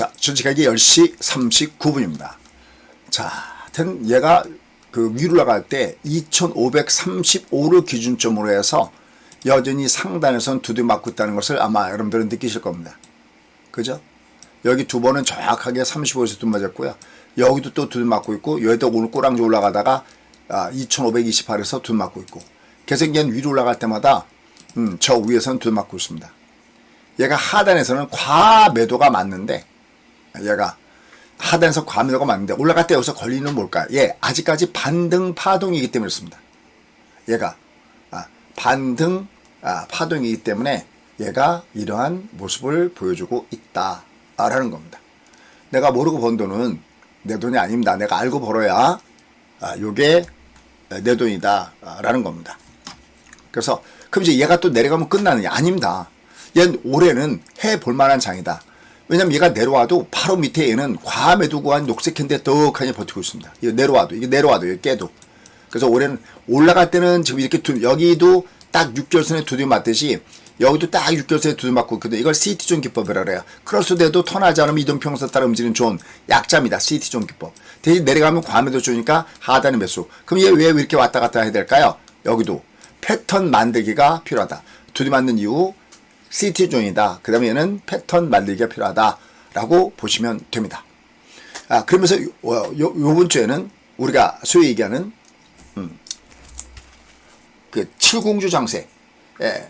자, 전직하기 10시 39분입니다. 자, 하여튼 얘가 그 위로 나갈 때 2535를 기준점으로 해서 여전히 상단에선 두드 맞고 있다는 것을 아마 여러분들은 느끼실 겁니다. 그죠? 여기 두 번은 정확하게 35에서 두드 맞았고요. 여기도 또 두드 맞고 있고 여기도 오늘 꼬랑지 올라가다가 아, 2528에서 두드 맞고 있고 계속 얘는 위로 올라갈 때마다 음, 저 위에서는 두드 맞고 있습니다. 얘가 하단에서는 과매도가 맞는데 얘가 하단에서 과매도가 맞는데 올라갈 때 여기서 걸리는 뭘까? 예, 아직까지 반등 파동이기 때문에 그렇습니다. 얘가 아, 반등 아, 파동이기 때문에 얘가 이러한 모습을 보여주고 있다라는 겁니다. 내가 모르고 번 돈은 내 돈이 아닙니다. 내가 알고 벌어야 아, 요게 내 돈이다라는 겁니다. 그래서 그럼 이제 얘가 또 내려가면 끝나느냐? 아닙니다. 얘는 올해는 해볼 만한 장이다. 왜냐면 얘가 내려와도 바로 밑에 얘는 과매도 구간 녹색 캔데 떡하니 버티고 있습니다. 이거 내려와도 이게 내려와도 이게 깨도. 그래서 올해는 올라갈 때는 지금 이렇게 두, 여기도 딱 6결선에 두드 맞듯이 여기도 딱 6결선에 두드 맞고 있거든요. 이걸 CT존 기법이라 그래요. 크로스돼도 턴하지 않으면 이동 평선 따라 움직이는 존 약자입니다. CT존 기법. 대신 내려가면 과매도 존이니까 하단의 매수. 그럼 얘 왜 이렇게 왔다 갔다 해야 될까요? 여기도 패턴 만들기가 필요하다. 두드 맞는 이유 CT존이다. 그 다음에 얘는 패턴 만들기가 필요하다라고 보시면 됩니다. 아, 그러면서 요, 요, 요번 주에는 우리가 소위 얘기하는 그 칠공주 장세, 예,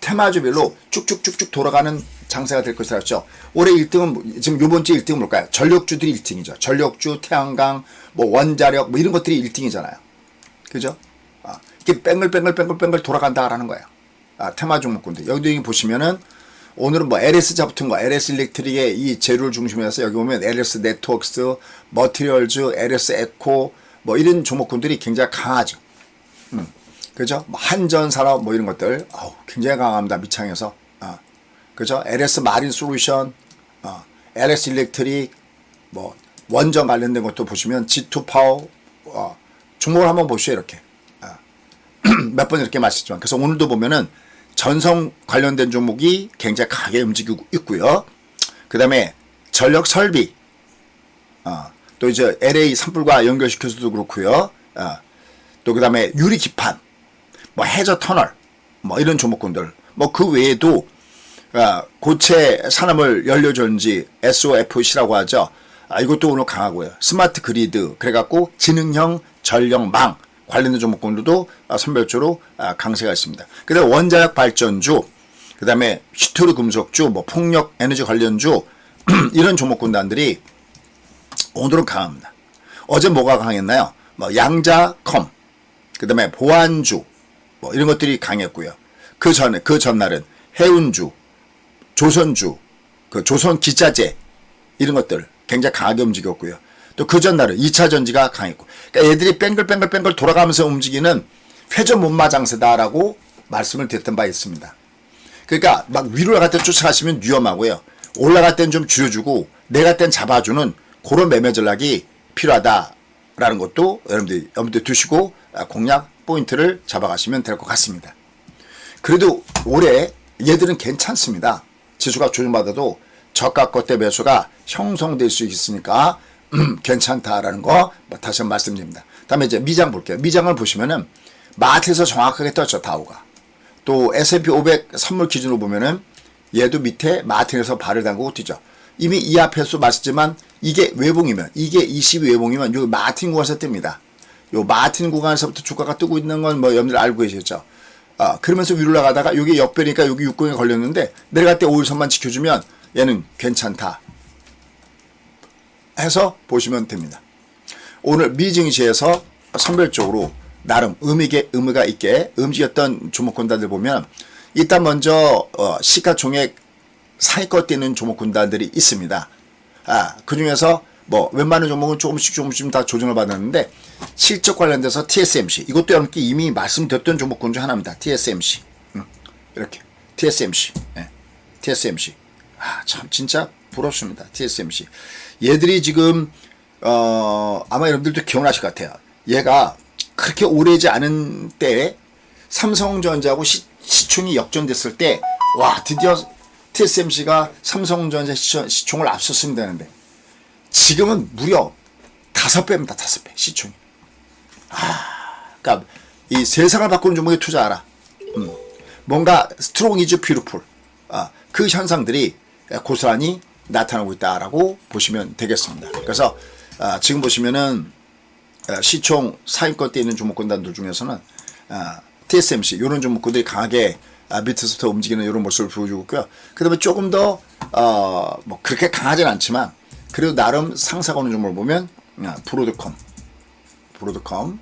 테마주별로 쭉쭉쭉쭉 돌아가는 장세가 될 것이라 했죠. 올해 1등은 뭐- 지금 요번 주 1등은 뭘까요? 전력주들이 1등이죠. 전력주, 태양광, 뭐 원자력 뭐 이런 것들이 1등이잖아요. 그죠? 아, 이게 뺑글뺑글뺑글뺑글 돌아간다라는 거예요. 아, 테마 종목군들. 여기 보시면은 오늘은 뭐 LS 잡붙은 거, LS 일렉트릭의 이 재료를 중심으로 해서 여기 보면 LS 네트워크스, 머티리얼즈, LS 에코 뭐 이런 종목군들이 굉장히 강하죠. 그죠? 뭐 한전 산업 뭐 이런 것들 어우, 굉장히 강합니다. 미창에서. 어. 그죠? LS 마린 솔루션, 어. LS 일렉트릭, 뭐 원전 관련된 것도 보시면 G2 파워 어. 종목을 한번 보시죠 이렇게. 몇번 이렇게 말씀했지만 그래서 오늘도 보면은 전성 관련된 종목이 굉장히 강하게 움직이고 있고요. 그 다음에 전력 설비, 어, 또 이제 LA 산불과 연결시켜서도 그렇고요. 어, 또그 다음에 유리 기판, 뭐 해저 터널, 뭐 이런 종목군들, 뭐 그 외에도 아, 고체 산업을 연료전지 SOFC라고 하죠. 아, 이것도 오늘 강하고요. 스마트 그리드 그래갖고 지능형 전력망 관련된 종목군들도 아, 선별적으로 아, 강세가 있습니다. 그다음 에 원자력 발전주, 그다음에 히토르 금속주, 뭐 폭력 에너지 관련주 이런 종목군단들이 오늘은 강합니다. 어제 뭐가 강했나요? 뭐 양자컴, 그다음에 보안주, 뭐 이런 것들이 강했고요. 그 전에 그 전날은 해운주, 조선주, 그 조선 기자재 이런 것들 굉장히 강하게 움직였고요. 또 그 전날은 2차 전지가 강했고. 그러니까 얘들이 뺑글뺑글뺑글 돌아가면서 움직이는 회전 못마 장세다라고 말씀을 드렸던 바 있습니다. 그러니까 막 위로 올라갈 때 쫓아가시면 위험하고요. 올라갈 땐 좀 줄여주고 내갈 땐 잡아주는 그런 매매 전략이 필요하다라는 것도 여러분들 염두에 두시고 아, 공략 포인트를 잡아가시면 될 것 같습니다. 그래도 올해 얘들은 괜찮습니다. 지수가 조정받아도 저가 것때 매수가 형성될 수 있으니까 음, 괜찮다라는 거 다시 한번 말씀드립니다. 다음에 이제 미장 볼게요. 미장을 보시면은 마트에서 정확하게 떴죠 다우가. 또 S&P 500 선물 기준으로 보면은 얘도 밑에 마틴에서 발을 담그고 뛰죠. 이미 이 앞에서 말했지만 이게 외봉이면 이게 20 외봉이면 요 마틴 구간에서 뜹니다. 요 마틴 구간에서부터 주가가 뜨고 있는 건 뭐 여러분들 알고 계시죠? 아, 그러면서 위로 올라가다가 여기 역배니까 여기 육공에 걸렸는데 내려갈 때 5일선만 지켜주면 얘는 괜찮다. 해서 보시면 됩니다. 오늘 미증시에서 선별적으로 나름 의미게, 의미가 있게 움직였던 종목군단들 보면 일단 먼저 어, 시가총액 상위권 뛰는 종목군단들이 있습니다. 아, 그 중에서 뭐 웬만한 종목은 조금씩 조금씩 다 조정을 받았는데 실적 관련돼서 TSMC 이것도 여러분께 이미 말씀드렸던 종목군 중 하나입니다. TSMC 음, 이렇게 TSMC 예, TSMC 아, 참 진짜 부럽습니다. TSMC 얘들이 지금 어, 아마 여러분들도 기억나실 것 같아요. 얘가 그렇게 오래지 않은 때에 삼성전자하고 시, 시총이 역전됐을 때 와 드디어 TSMC가 삼성전자 시총, 시총을 앞섰으면 되는데 지금은 무려 다섯 배입니다. 다섯 배 시총이. 아, 그러니까 이 세상을 바꾸는 종목에 투자하라. 음, 뭔가 스트롱 이즈 뷰티풀. 아, 그 현상들이 고스란히 나타나고 있다라고 보시면 되겠습니다. 그래서 아, 지금 보시면은 아, 시총 상위권대 있는 종목군단들 중에서는 아, TSMC 이런 종목군들이 강하게 아, 밑에서부터 움직이는 이런 모습을 보여주고 있고요. 그 다음에 조금 더 어, 뭐 그렇게 강하진 않지만 그래도 나름 상사가 오는 종목을 보면 아, 브로드컴, 브로드컴,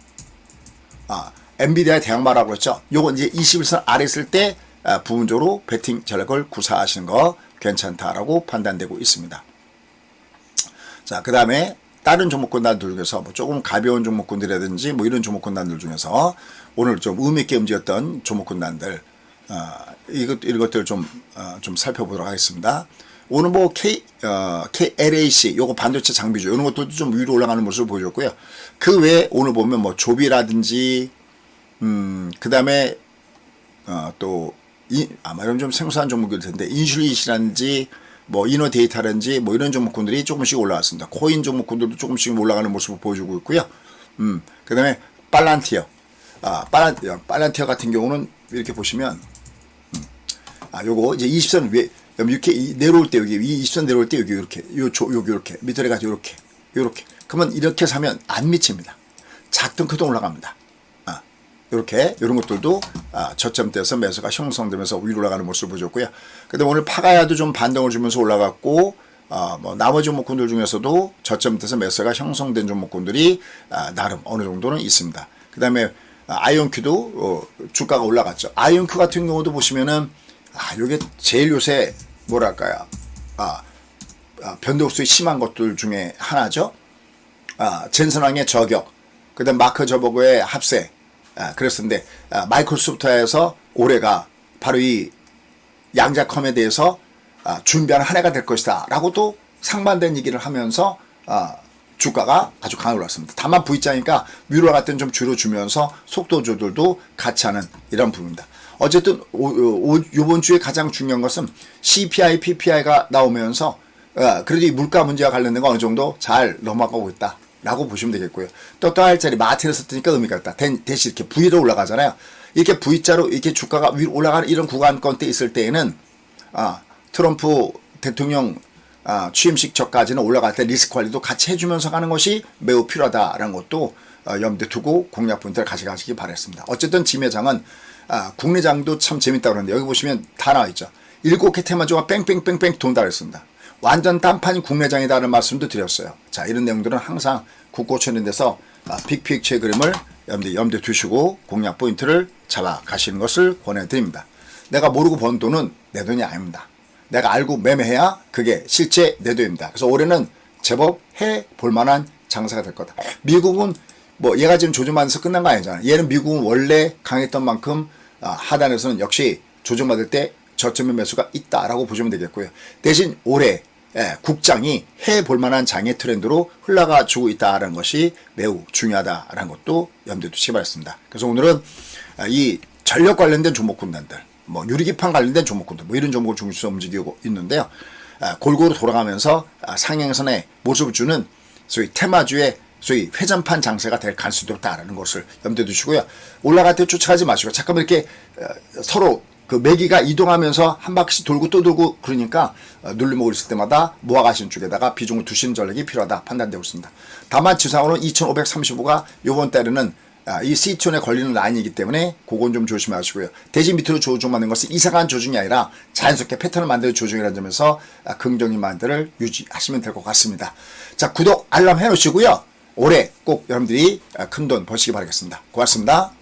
아, 엔비디아의 대항마라고 그랬죠. 요거 이제 21선 아래 있을 때 아, 부분적으로 베팅 전략을 구사하시는 거 괜찮다라고 판단되고 있습니다. 자, 그 다음에 다른 종목군단들 중에서 뭐 조금 가벼운 종목군들이라든지 뭐 이런 종목군단들 중에서 오늘 좀 의미있게 움직였던 종목군단들, 어, 이것, 이런 것들을 좀, 어, 좀 살펴보도록 하겠습니다. 오늘 뭐 K, 어, KLAC, 요거 반도체 장비주, 이런 것들도 좀 위로 올라가는 모습을 보여줬고요. 그 외에 오늘 보면 뭐 조비라든지, 음, 그 다음에, 어, 또, 이, 아마 이런 좀 생소한 종목일 텐데, 인슐릿이라든지, 뭐, 이너 데이터라든지, 뭐, 이런 종목군들이 조금씩 올라왔습니다. 코인 종목군들도 조금씩 올라가는 모습을 보여주고 있고요. 음, 그 다음에, 빨란티어. 아, 빨란, 빨란티어 같은 경우는 이렇게 보시면, 음, 아, 요거, 이제 20선 위에, 이렇게 이- 내려올 때, 여기, 이 20선 내려올 때, 여기 이렇게, 요, 조, 여기 이렇게, 밑으로 가지고 이렇게, 요렇게. 그러면 이렇게 사면 안 미칩니다. 작든 크든 올라갑니다. 아, 이렇게 이런 것들도 아, 저점대에서 매수가 형성되면서 위로 올라가는 모습을 보여줬고요. 근데 오늘 파가야도 좀 반등을 주면서 올라갔고 아, 뭐 나머지 종목군들 중에서도 저점대에서 매수가 형성된 종목군들이 아, 나름 어느 정도는 있습니다. 그 다음에 아, 아이온큐도 어, 주가가 올라갔죠. 아이온큐 같은 경우도 보시면은 아, 이게 제일 요새 뭐랄까요? 아, 아, 변동수이 심한 것들 중에 하나죠. 아, 젠슨왕의 저격, 그다음 마크 저버그의 합세, 아, 그랬었는데 아, 마이크로소프트에서 올해가 바로 이 양자컴에 대해서 아, 준비하는 한 해가 될 것이다 라고 또 상반된 얘기를 하면서 아, 주가가 아주 강하게 올랐습니다. 다만 V자니까 위로 갈 때는 좀 줄여주면서 속도 조절도 같이 하는 이런 부분입니다. 어쨌든 이번 주에 가장 중요한 것은 CPI, PPI가 나오면서 어, 그래도 이 물가 문제와 관련된 거 어느 정도 잘 넘어가고 있다 라고 보시면 되겠고요. 또또할 자리 마트를 썼으니까 의미가 있다. 대, 대신 이렇게 V로 올라가잖아요. 이렇게 V자로 이렇게 주가가 위로 올라가는 이런 구간권 때 있을 때에는 아, 트럼프 대통령 아, 취임식 전까지는 올라갈 때 리스크 관리도 같이 해주면서 가는 것이 매우 필요하다라는 것도 어, 염두에 두고 공략 포인트를 가져가시기 바랬습니다. 어쨌든 지매장은 아, 국내장도 참 재밌다고 그러는데 여기 보시면 다 나와 있죠. 일곱 개 테마주가 뺑뺑뺑뺑 돈다 그랬습니다. 완전 딴판이 국내장이다라는 말씀도 드렸어요. 자, 이런 내용들은 항상 국고처는 데서 아, 빅픽처의 그림을 염두에, 염두에 두시고 공략 포인트를 잡아 가시는 것을 권해드립니다. 내가 모르고 번 돈은 내 돈이 아닙니다. 내가 알고 매매해야 그게 실제 내 돈입니다. 그래서 올해는 제법 해 볼 만한 장사가 될 거다. 미국은 뭐 얘가 지금 조정받아서 끝난 거 아니잖아. 얘는 미국은 원래 강했던 만큼 아, 하단에서는 역시 조정받을 때 저점의 매수가 있다라고 보시면 되겠고요. 대신 올해 예, 국장이 해 볼 만한 장의 트렌드로 흘러가 주고 있다는 것이 매우 중요하다라는 것도 염두에 두시기 바랍니다. 그래서 오늘은 아, 이 전력 관련된 종목군단들, 뭐 유리기판 관련된 종목군들, 뭐 이런 종목을 중심으로 움직이고 있는데요. 아, 골고루 돌아가면서 아, 상향선의 모습을 주는 소위 테마주의 소위 회전판 장세가 될 가능성이 높다라는 것을 염두에 두시고요. 올라갈 때 쫓아가지 마시고 잠깐만 이렇게 어, 서로 그 매기가 이동하면서 한 바퀴씩 돌고 또 돌고 그러니까 어, 눌림목을 있을 때마다 모아가시는 쪽에다가 비중을 두시는 전략이 필요하다 판단되고 있습니다. 다만 지상으로는 2535가 이번 달에는 아, 이 C촌에 걸리는 라인이기 때문에 그건 좀 조심하시고요. 대신 밑으로 조정하는 것은 이상한 조정이 아니라 자연스럽게 패턴을 만드는 조정이라는 점에서 아, 긍정적인 마인드를 유지하시면 될 것 같습니다. 자, 구독, 알람 해놓으시고요. 올해 꼭 여러분들이 큰 돈 버시기 바라겠습니다. 고맙습니다.